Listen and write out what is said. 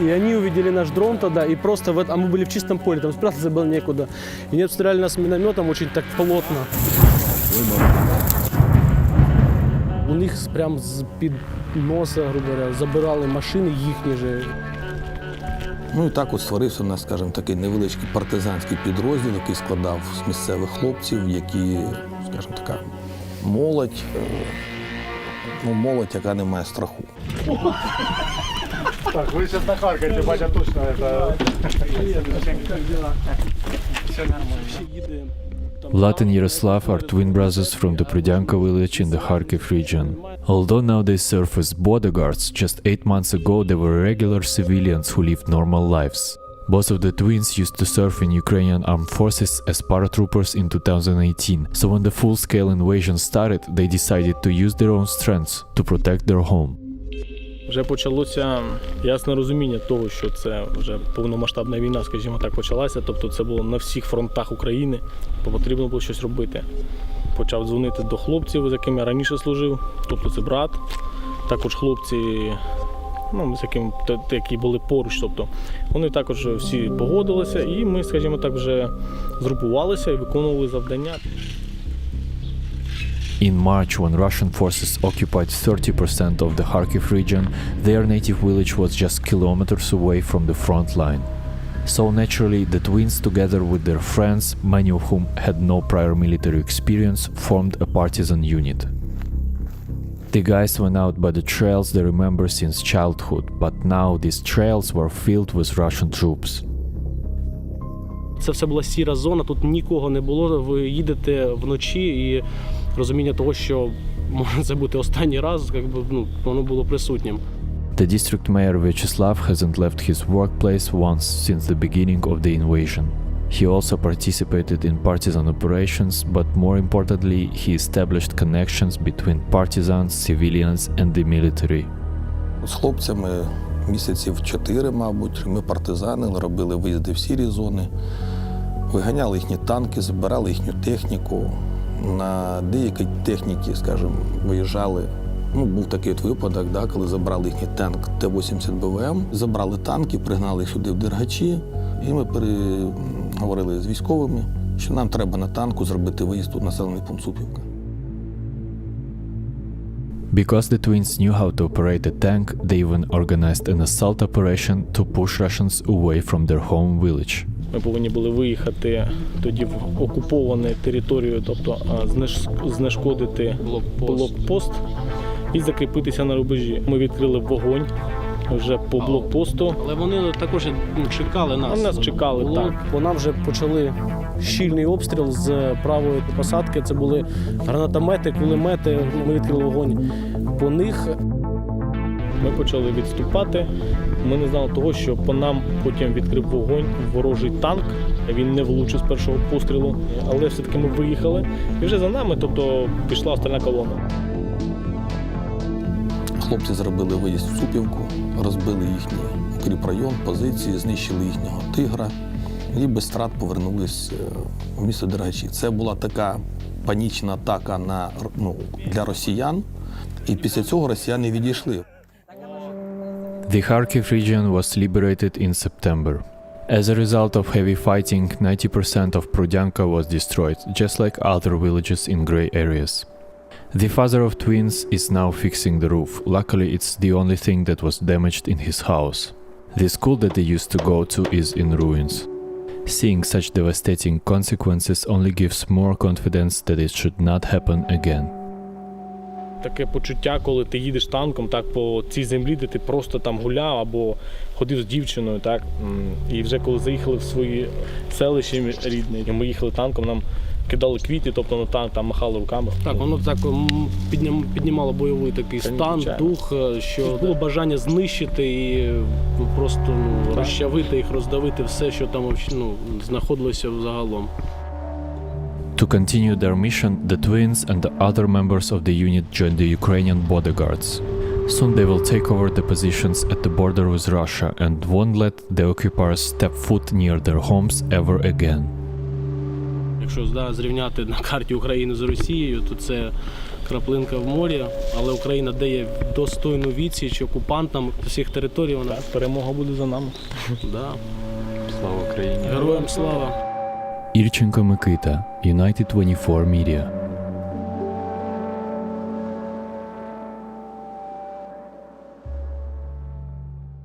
И они увидели наш дрон тогда, и просто, в это, а мы были в чистом поле, там спрятаться было некуда. И они обстреляли нас минометом очень так плотно. У них прям з-під носа, грубо говоря, забирали машини їхні же. Ну і так от створився у нас, скажімо, такий невеличкий партизанський підрозділ, який складав з місцевих хлопців, які, скажімо, така молодь, е, ну, молодь, яка не має страху. Так, вы сейчас нахаркаете, батя точно это... Vlad and Yaroslav are twin brothers from the Prudyanka village in the Kharkiv region. Although now they serve as bodyguards, just eight months ago they were regular civilians who lived normal lives. Both of the twins used to serve in Ukrainian armed forces as paratroopers in 2018, so when the full scale invasion started, they decided to use their own strengths to protect their home. Вже почалося ясне розуміння того, що це вже повномасштабна війна, скажімо так, почалася. Тобто це було на всіх фронтах України, бо потрібно було щось робити. Почав дзвонити до хлопців, з якими я раніше служив, тобто це брат, також хлопці, ну, з те, які були поруч. Тобто вони також всі погодилися, і ми, скажімо так, вже згрупувалися і виконували завдання. In March, when Russian forces occupied 30% of the Kharkiv region, their native village was just kilometers away from the front line. So naturally, the twins, together with their friends, many of whom had no prior military experience, formed a partisan unit. The guys went out by the trails they remember since childhood, but now these trails were filled with Russian troops. Це все була сіра зона, тут нікого не було. Ви їдете вночі і розуміння того, що може це бути останній раз, якби, ну, воно було присутнім. The district mayor Vyacheslav hasn't left his workplace once since the beginning of the invasion. He also participated in partisan operations, but more importantly, he established connections between partisans, civilians, and the military. З хлопцями місяців чотири, мабуть, ми партизани, робили виїзди в сірі зони, виганяли їхні танки, збирали їхню техніку. На деякі техніки, скажімо, виїжджали. Ну, був такий от випадок, да, коли забрали їхній танк Т-80 БВМ, забрали танки, пригнали сюди в Дергачі, і ми переговорили з військовими, що нам треба на танку зробити виїзд у населений пункт Супівка. Because the twins knew how to operate a tank, they even organized an assault operation to push Russians away from their home village. Ми повинні були виїхати тоді в окуповану територію, тобто знешкодити блокпост і закріпитися на рубежі. Ми відкрили вогонь вже по блокпосту. Але вони також ну, чекали нас. Вони нас чекали, Було- так. Бо нам вже почали щільний обстріл з правої посадки. Це були гранатомети, кулемети. Ми відкрили вогонь по них. Ми почали відступати. Ми не знали того, що по нам потім відкрив вогонь ворожий танк. Він не влучив з першого пострілу, але все-таки ми виїхали. І вже за нами, тобто пішла остальна колона. Хлопці зробили виїзд в Супівку, розбили їхній укріпрайон, позиції, знищили їхнього тигра і без страт повернулись е, в місто Дергачі. Це була така панічна атака на, ну, для росіян, і після цього росіяни відійшли. The Kharkiv region was liberated in September. As a result of heavy fighting, 90% of Prudyanka was destroyed, just like other villages in grey areas. The father of twins is now fixing the roof. Luckily, it's the only thing that was damaged in his house. The school that they used to go to is in ruins. Seeing such devastating consequences only gives more confidence that it should not happen again. Таке почуття, коли ти їдеш танком так по цій землі, де ти просто там гуляв або ходив з дівчиною, так і вже коли заїхали в свої селище рідне, і ми їхали танком, нам кидали квіти, тобто на танк там махали руками. Так, воно так піднімало бойовий такий Звичайно, стан, звичайно. дух, е, що було бажання знищити і просто ну, розчавити їх, роздавити все, що там ну, знаходилося взагалом. To continue their mission, the twins and the other members of the unit joined the Ukrainian bodyguards. Soon they will take over the positions at the border with Russia and won't let the occupiers step foot near their homes ever again. Якщо да, зрівняти на карті Україну з Росією, то це краплинка в морі, але Україна дає достойну відсіч окупантам з усіх територій. Вона перемога буде за нами. да. Слава Україні! героям слава. Ірченко Микита, United 24 Media.